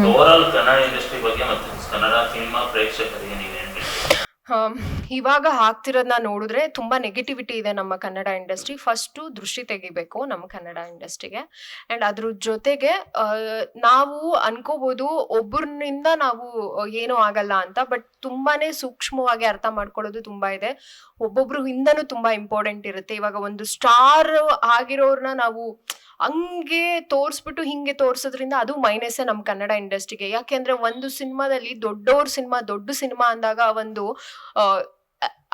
Over Kannada industry ಬಗ್ಗೆ ಮತ್ತು Kannada cinema ಪ್ರೇಕ್ಷಕರಿಗೆ ನೀವೇನ್ ಹೇಳ್ತೀರಾ? ಆಮ್, ಇವಾಗ ಹಾಕ್ತಿರೋದನ್ನ ನೋಡಿದ್ರೆ ತುಂಬಾ ನೆಗೆಟಿವಿಟಿ ಇದೆ ನಮ್ಮ ಕನ್ನಡ ಇಂಡಸ್ಟ್ರಿ ಫಸ್ಟು ದೃಷ್ಟಿ ತೆಗಿಬೇಕು ನಮ್ಮ ಕನ್ನಡ ಇಂಡಸ್ಟ್ರಿಗೆ ಆ್ಯಂಡ್ ಅದ್ರ ಜೊತೆಗೆ ನಾವು ಅನ್ಕೋಬೋದು ಒಬ್ಬರಿಂದ ನಾವು ಏನೂ ಆಗಲ್ಲ ಅಂತ ಬಟ್ ತುಂಬಾನೇ ಸೂಕ್ಷ್ಮವಾಗಿ ಅರ್ಥ ಮಾಡ್ಕೊಳ್ಳೋದು ತುಂಬಾ ಇದೆ. ಒಬ್ಬೊಬ್ರು ಹಿಂದನೂ ತುಂಬಾ ಇಂಪಾರ್ಟೆಂಟ್ ಇರುತ್ತೆ. ಇವಾಗ ಒಂದು ಸ್ಟಾರ್ ಆಗಿರೋರ್ನ ನಾವು ಹಂಗೆ ತೋರಿಸ್ಬಿಟ್ಟು ಹಿಂಗೆ ತೋರಿಸೋದ್ರಿಂದ ಅದು ಮೈನಸ್ಸೇ ನಮ್ಮ ಕನ್ನಡ ಇಂಡಸ್ಟ್ರಿಗೆ. ಯಾಕೆಂದ್ರೆ ಒಂದು ಸಿನಿಮಾದಲ್ಲಿ ದೊಡ್ಡವ್ರ ಸಿನಿಮಾ, ದೊಡ್ಡ ಸಿನಿಮಾ ಅಂದಾಗ ಒಂದು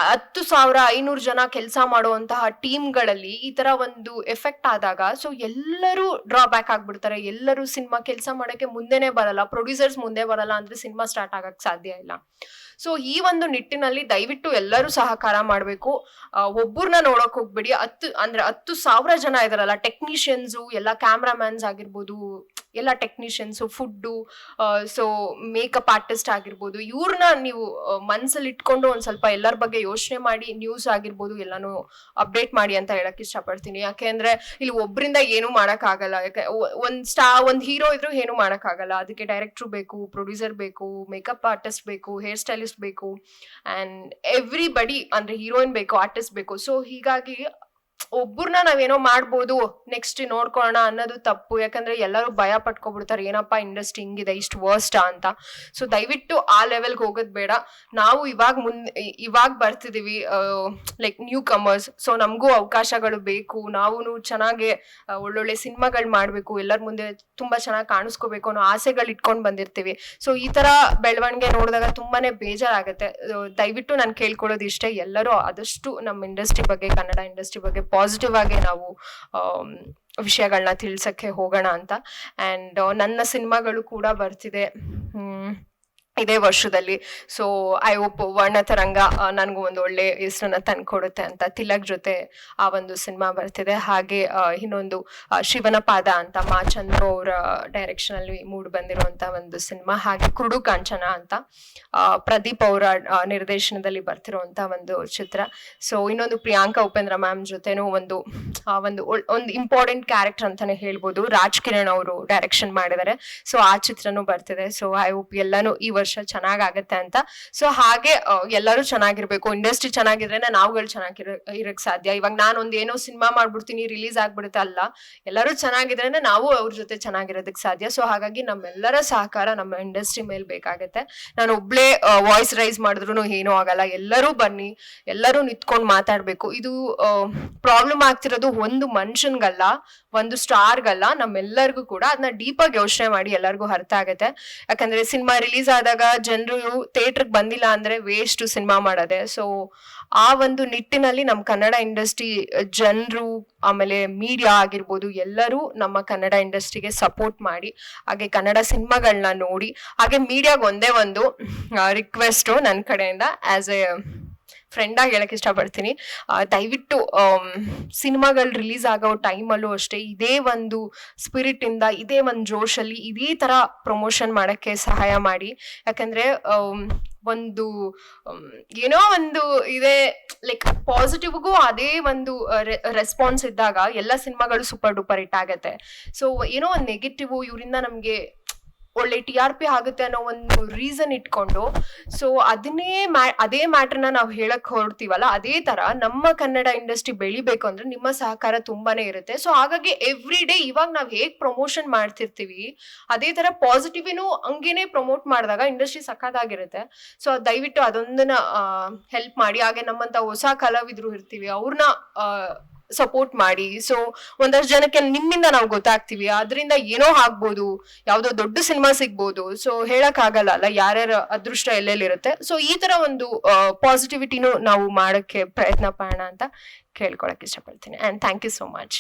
ಹತ್ತು ಸಾವಿರ, ಐನೂರು ಜನ ಕೆಲಸ ಮಾಡುವಂತಹ ಟೀಮ್ಗಳಲ್ಲಿ ಈ ತರ ಒಂದು ಎಫೆಕ್ಟ್ ಆದಾಗ ಸೊ ಎಲ್ಲರೂ ಡ್ರಾಬ್ಯಾಕ್ ಆಗ್ಬಿಡ್ತಾರೆ. ಎಲ್ಲರೂ ಸಿನಿಮಾ ಕೆಲಸ ಮಾಡೋಕ್ಕೆ ಮುಂದೆನೆ ಬರಲ್ಲ. ಪ್ರೊಡ್ಯೂಸರ್ಸ್ ಮುಂದೆ ಬರಲ್ಲ ಅಂದ್ರೆ ಸಿನಿಮಾ ಸ್ಟಾರ್ಟ್ ಆಗಕ್ಕೆ ಸಾಧ್ಯ ಇಲ್ಲ. ಸೊ ಈ ಒಂದು ನಿಟ್ಟಿನಲ್ಲಿ ದಯವಿಟ್ಟು ಎಲ್ಲರೂ ಸಹಕಾರ ಮಾಡಬೇಕು. ಒಬ್ಬರನ್ನ ನೋಡಕ್ ಹೋಗ್ಬೇಡಿ. ಹತ್ತು, ಅಂದ್ರೆ ಹತ್ತು ಸಾವಿರ ಜನ ಇದಾರಲ್ಲ ಟೆಕ್ನಿಷಿಯನ್ಸು ಎಲ್ಲ ಕ್ಯಾಮ್ರಾಮ್ಯಾನ್ಸ್ ಆಗಿರ್ಬೋದು ಎಲ್ಲ technicians food so makeup artist ಆಗಿರ್ಬೋದು ಇವ್ರನ್ನ ನೀವು ಮನಸ್ಸಲ್ಲಿ ಇಟ್ಕೊಂಡು ಒಂದು ಸ್ವಲ್ಪ ಎಲ್ಲರ ಬಗ್ಗೆ ಯೋಚನೆ ಮಾಡಿ ನ್ಯೂಸ್ ಆಗಿರ್ಬೋದು, ಎಲ್ಲಾನು ಅಪ್ಡೇಟ್ ಮಾಡಿ ಅಂತ ಹೇಳಕ್ ಇಷ್ಟಪಡ್ತೀನಿ. ಯಾಕೆ ಯಾಕೆಂದ್ರೆ ಇಲ್ಲಿ ಒಬ್ಬರಿಂದ ಏನೂ ಮಾಡೋಕ್ಕಾಗಲ್ಲ. ಯಾಕೆ ಒಂದು ಸ್ಟಾ ಒಂದು ಹೀರೋ ಇದ್ರು ಏನೂ ಮಾಡೋಕ್ಕಾಗಲ್ಲ. ಅದಕ್ಕೆ ಡೈರೆಕ್ಟ್ರು ಬೇಕು ಪ್ರೊಡ್ಯೂಸರ್ ಬೇಕು ಮೇಕಪ್ ಆರ್ಟಿಸ್ಟ್ ಬೇಕು ಹೇರ್ ಸ್ಟೈಲಿಸ್ಟ್ ಬೇಕು ಆ್ಯಂಡ್ ಎವ್ರಿಬಡಿ ಅಂದರೆ ಹೀರೋಯಿನ್ ಬೇಕು ಆರ್ಟಿಸ್ಟ್ ಬೇಕು. ಸೊ ಹೀಗಾಗಿ ಒಬ್ಬರನ್ನ ನಾವೇನೋ ಮಾಡ್ಬೋದು ನೆಕ್ಸ್ಟ್ ನೋಡ್ಕೊಳ್ಳೋಣ ಅನ್ನೋದು ತಪ್ಪು. ಯಾಕಂದ್ರೆ ಎಲ್ಲರೂ ಭಯ ಪಟ್ಕೊಬಿಡ್ತಾರೆ, ಏನಪ್ಪ ಇಂಡಸ್ಟ್ರಿ ಹಿಂಗಿದೆ, ಇಷ್ಟು ವರ್ಸ್ಟ್ ಅಂತ. ಸೊ ದಯವಿಟ್ಟು ಆ ಲೆವೆಲ್ಗೆ ಹೋಗೋದು ಬೇಡ. ನಾವು ಇವಾಗ ಮುಂದೆ, ಇವಾಗ ಬರ್ತಿದೀವಿ ಲೈಕ್ ನ್ಯೂ ಕಮರ್ಸ್ ಸೊ ನಮಗೂ ಅವಕಾಶಗಳು ಬೇಕು. ನಾವು ಚೆನ್ನಾಗಿ ಒಳ್ಳೊಳ್ಳೆ ಸಿನಿಮಾಗಳು ಮಾಡಬೇಕು. ಎಲ್ಲರ ಮುಂದೆ ತುಂಬಾ ಚೆನ್ನಾಗಿ ಕಾಣಿಸ್ಕೋಬೇಕು ಅನ್ನೋ ಆಸೆಗಳು ಇಟ್ಕೊಂಡು ಬಂದಿರ್ತೀವಿ. ಸೊ ಈ ತರ ಬೆಳವಣಿಗೆ ನೋಡಿದಾಗ ತುಂಬಾನೇ ಬೇಜಾರಾಗುತ್ತೆ. ದಯವಿಟ್ಟು ನಾನು ಕೇಳ್ಕೊಳ್ಳೋದು ಇಷ್ಟೇ. ಎಲ್ಲರೂ ಆದಷ್ಟು ನಮ್ಮ ಇಂಡಸ್ಟ್ರಿ ಬಗ್ಗೆ, ಕನ್ನಡ ಇಂಡಸ್ಟ್ರಿ ಬಗ್ಗೆ ಪಾಸಿಟಿವ್ ಆಗಿ ನಾವು ವಿಷಯಗಳನ್ನ ತಿಳ್ಸಕ್ಕೆ ಹೋಗೋಣ ಅಂತ. ಆ್ಯಂಡ್ ನನ್ನ ಸಿನಿಮಾಗಳು ಕೂಡ ಬರ್ತಿದೆ. ಇದೇ ವರ್ಷದಲ್ಲಿ. ಸೊ ಐ ಹೋಪ್ ವರ್ಣತರಂಗ ನನಗೂ ಒಂದು ಒಳ್ಳೆ ಹೆಸರನ್ನ ತಂದ್ಕೊಡುತ್ತೆ ಅಂತ ತಿಲಕ್ ಜೊತೆ ಆ ಒಂದು ಸಿನಿಮಾ ಬರ್ತಿದೆ. ಹಾಗೆ ಇನ್ನೊಂದು ಶಿವನ ಪಾದ ಅಂತ ಮಾ ಚಂದ್ರ ಅವರ ಡೈರೆಕ್ಷನ್ ಅಲ್ಲಿ ಮೂಡ್ ಬಂದಿರುವಂತ ಒಂದು ಸಿನಿಮಾ. ಹಾಗೆ ಕುರುಡು ಕಾಂಚನ ಅಂತ ಪ್ರದೀಪ್ ಅವರ ನಿರ್ದೇಶನದಲ್ಲಿ ಬರ್ತಿರುವಂತ ಒಂದು ಚಿತ್ರ. ಸೊ ಇನ್ನೊಂದು ಪ್ರಿಯಾಂಕಾ ಉಪೇಂದ್ರ ಮ್ಯಾಮ್ ಜೊತೆನೂ ಒಂದು ಒಂದು ಒಂದು ಇಂಪಾರ್ಟೆಂಟ್ ಕ್ಯಾರೆಕ್ಟರ್ ಅಂತಾನೆ ಹೇಳ್ಬೋದು. ರಾಜ್ ಕಿರಣ್ ಅವರು ಡೈರೆಕ್ಷನ್ ಮಾಡಿದ್ದಾರೆ. ಸೊ ಆ ಚಿತ್ರನೂ ಬರ್ತಿದೆ. ಸೊ ಐ ಹೋಪ್ ಎಲ್ಲಾನು ಈ ಚೆನ್ನಾಗಾಗತ್ತೆ ಅಂತ. ಸೊ ಹಾಗೆ ಎಲ್ಲರೂ ಚೆನ್ನಾಗಿರ್ಬೇಕು. ಇಂಡಸ್ಟ್ರಿ ಚೆನ್ನಾಗಿದ್ರೇನೆ ನಾವುಗಳು ಚೆನ್ನಾಗಿರ, ಇರಕ್ ಸಾಧ್ಯ. ಇವಾಗ ನಾನು ಒಂದ್ ಏನೋ ಸಿನಿಮಾ ಮಾಡ್ಬಿಡ್ತೀನಿ ರಿಲೀಸ್ ಆಗ್ಬಿಡುತ್ತೆ ಅಲ್ಲ. ಎಲ್ಲರೂ ಚೆನ್ನಾಗಿದ್ರೇನೆ ನಾವು ಅವ್ರ ಜೊತೆ ಚೆನ್ನಾಗಿರೋದಕ್ಕೆ ಸಾಧ್ಯ. ಸೊ ಹಾಗಾಗಿ ನಮ್ಮೆಲ್ಲರ ಸಹಕಾರ ನಮ್ಮ ಇಂಡಸ್ಟ್ರಿ ಮೇಲೆ ಬೇಕಾಗತ್ತೆ. ನಾನು ಒಬ್ಳೆ ವಾಯ್ಸ್ ರೈಸ್ ಮಾಡಿದ್ರು ಏನೂ ಆಗಲ್ಲ. ಎಲ್ಲರೂ ಬನ್ನಿ, ಎಲ್ಲರೂ ನಿಂತ್ಕೊಂಡು ಮಾತಾಡ್ಬೇಕು. ಇದು ಪ್ರಾಬ್ಲಮ್ ಆಗ್ತಿರೋದು ಒಂದು ಮನುಷ್ಯನ್ಗಲ್ಲ ಒಂದು ಸ್ಟಾರ್ಗಲ್ಲ. ನಮ್ಮೆಲ್ಲರಿಗೂ ಕೂಡ ಅದನ್ನ ಡೀಪಾಗಿ ಯೋಚನೆ ಮಾಡಿ ಎಲ್ಲರಿಗೂ ಅರ್ಥ ಆಗತ್ತೆ. ಯಾಕಂದ್ರೆ ಸಿನಿಮಾ ರಿಲೀಸ್ ಆದಾಗ ಜನರು ಥಿಯೇಟ್ರಿಗೆ ಬಂದಿಲ್ಲ ಅಂದ್ರೆ ವೇಸ್ಟ್ ಸಿನಿಮಾ ಮಾಡೋದೆ. ಸೊ ಆ ಒಂದು ನಿಟ್ಟಿನಲ್ಲಿ ನಮ್ಮ ಕನ್ನಡ ಇಂಡಸ್ಟ್ರಿ, ಜನರು, ಆಮೇಲೆ ಮೀಡಿಯಾ ಆಗಿರ್ಬೋದು ಎಲ್ಲರೂ ನಮ್ಮ ಕನ್ನಡ ಇಂಡಸ್ಟ್ರಿಗೆ ಸಪೋರ್ಟ್ ಮಾಡಿ, ಹಾಗೆ ಕನ್ನಡ ಸಿನಿಮಾಗಳನ್ನ ನೋಡಿ, ಹಾಗೆ ಮೀಡಿಯಾಗೆ ಒಂದೇ ಒಂದು ರಿಕ್ವೆಸ್ಟು ನನ್ನ ಕಡೆಯಿಂದ ಆ್ಯಸ್ ಎ ಫ್ರೆಂಡ್ ಆಗಿ ಹೇಳಕ್ ಇಷ್ಟಪಡ್ತೀನಿ. ದಯವಿಟ್ಟು ಸಿನಿಮಾಗಳು ರಿಲೀಸ್ ಆಗೋ ಟೈಮಲ್ಲೂ ಅಷ್ಟೇ ಇದೇ ಒಂದು ಸ್ಪಿರಿಟ್ ಇಂದ, ಇದೇ ಒಂದು ಜೋಶಲ್ಲಿ ಇದೇ ತರ ಪ್ರಮೋಷನ್ ಮಾಡಕ್ಕೆ ಸಹಾಯ ಮಾಡಿ. ಯಾಕಂದ್ರೆ ಒಂದು ಏನೋ ಒಂದು ಇದೇ ಲೈಕ್ ಪಾಸಿಟಿವ್ಗೂ ಅದೇ ಒಂದು ರೆಸ್ಪಾನ್ಸ್ ಇದ್ದಾಗ ಎಲ್ಲ ಸಿನಿಮಾಗಳು ಸೂಪರ್ ಡೂಪರ್ ಹಿಟ್ ಆಗತ್ತೆ. ಸೊ ಏನೋ ಒಂದು ನೆಗೆಟಿವ್ ಇವರಿಂದ ನಮಗೆ ಒಳ್ಳೆ ಟಿ ಆರ್ ಪಿ ಆಗುತ್ತೆ ಅನ್ನೋ ಒಂದು ರೀಸನ್ ಇಟ್ಕೊಂಡು ಸೊ ಅದನ್ನೇ ಮ್ಯಾ ಅದೇ ಮ್ಯಾಟ್ರನ್ನ ನಾವು ಹೇಳಕ್ ಹೊರಡ್ತೀವಲ್ಲ, ಅದೇ ತರ ನಮ್ಮ ಕನ್ನಡ ಇಂಡಸ್ಟ್ರಿ ಬೆಳಿಬೇಕು ಅಂದ್ರೆ ನಿಮ್ಮ ಸಹಕಾರ ತುಂಬಾನೇ ಇರುತ್ತೆ. ಸೊ ಹಾಗಾಗಿ ಎವ್ರಿ ಡೇ ಇವಾಗ ನಾವು ಹೇಗ್ ಪ್ರಮೋಷನ್ ಮಾಡ್ತಿರ್ತೀವಿ, ಅದೇ ತರ ಪಾಸಿಟಿವಿನೂ ಹಂಗೇನೆ ಪ್ರಮೋಟ್ ಮಾಡಿದಾಗ ಇಂಡಸ್ಟ್ರಿ ಸಖತ್ತಾಗಿರುತ್ತೆ. ಸೊ ದಯವಿಟ್ಟು ಅದೊಂದನ್ನ ಹೆಲ್ಪ್ ಮಾಡಿ, ಹಾಗೆ ನಮ್ಮಂತ ಹೊಸ ಕಲಾವಿದ್ರು ಇರ್ತೀವಿ ಅವ್ರನ್ನ ಸಪೋರ್ಟ್ ಮಾಡಿ. ಸೊ ಒಂದಷ್ಟು ಜನಕ್ಕೆ ನಿಮ್ಮಿಂದ ನಾವು ಗೊತ್ತಾಗ್ತೀವಿ. ಅದರಿಂದ ಏನೋ ಆಗ್ಬೋದು. ಯಾವುದೋ ದೊಡ್ಡ ಸಿನಿಮಾ ಸಿಗ್ಬೋದು. ಸೊ ಹೇಳಕ್ ಆಗಲ್ಲ ಅಲ್ಲ, ಯಾರ್ಯಾರ ಅದೃಷ್ಟ ಎಲ್ಲೆಲ್ಲಿರುತ್ತೆ. ಸೊ ಈ ತರ ಒಂದು ಪಾಸಿಟಿವಿಟಿನೂ ನಾವು ಮಾಡಕ್ಕೆ ಪ್ರಯತ್ನ ಪಡೋಣ ಅಂತ ಕೇಳ್ಕೊಳಕ್ ಇಷ್ಟಪಡ್ತೀನಿ. And thank you so much